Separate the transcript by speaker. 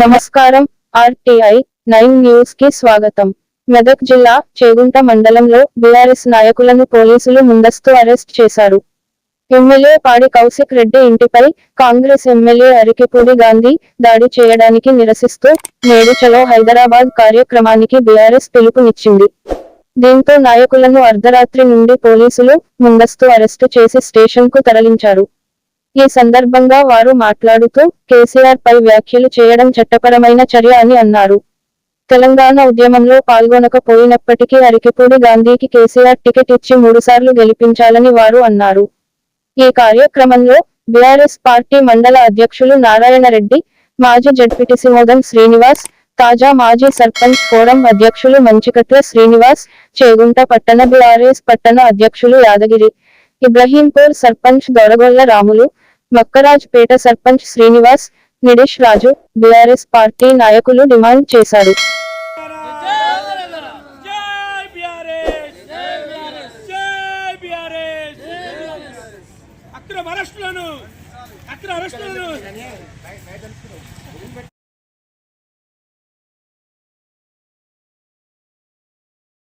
Speaker 1: నమస్కారం RTI nine న్యూస్కి స్వాగతం. మెదక్ జిల్లా చేగుంట మండలంలో బీఆర్ఎస్ నాయకులను పోలీసులు ముందస్తు అరెస్ట్ చేశారు. ఎమ్మెల్యే పాడి కౌశిక్ రెడ్డి ఇంటిపై కాంగ్రెస్ ఎమ్మెల్యే అరికిపూడి గాంధీ దాడి చేయడానికి నిరసిస్తూ నేడు చలో హైదరాబాద్ కార్యక్రమానికి బీఆర్ఎస్ పిలుపునిచ్చింది. దీంతో నాయకులను అర్ధరాత్రి నుండి పోలీసులు ముందస్తు అరెస్టు చేసి స్టేషన్కు తరలించారు. ఈ సందర్భంగా వారు మాట్లాడుతూ కేసీఆర్ పై వ్యాఖ్యలు చేయడం చట్టపరమైన చర్య అని అన్నారు. తెలంగాణ ఉద్యమంలో పాల్గొనకపోయినప్పటికీ అరికిపూడి గాంధీకి కేసీఆర్ టికెట్ ఇచ్చి మూడుసార్లు గెలిపించాలని వారు అన్నారు. ఈ కార్యక్రమంలో బీఆర్ఎస్ పార్టీ మండల అధ్యక్షులు నారాయణ రెడ్డి మాజీ జడ్పీటీసీ మోదం శ్రీనివాస్ తాజా మాజీ సర్పంచ్ ఫోరం అధ్యక్షులు మంచికట్ల శ్రీనివాస్ చేగుంట పట్టణ బీఆర్ఎస్ పట్టణ అధ్యక్షులు యాదగిరి ఇబ్రహీంపూర్ సర్పంచ్ దొరగొల్ల రాములు మక్కరాజ్పేట సర్పంచ్ శ్రీనివాస్ నిడేష్ రాజు బీఆర్ఎస్ పార్టీ నాయకులు డిమాండ్ చేశారు.
Speaker 2: అరెస్టులను అరెస్టులను.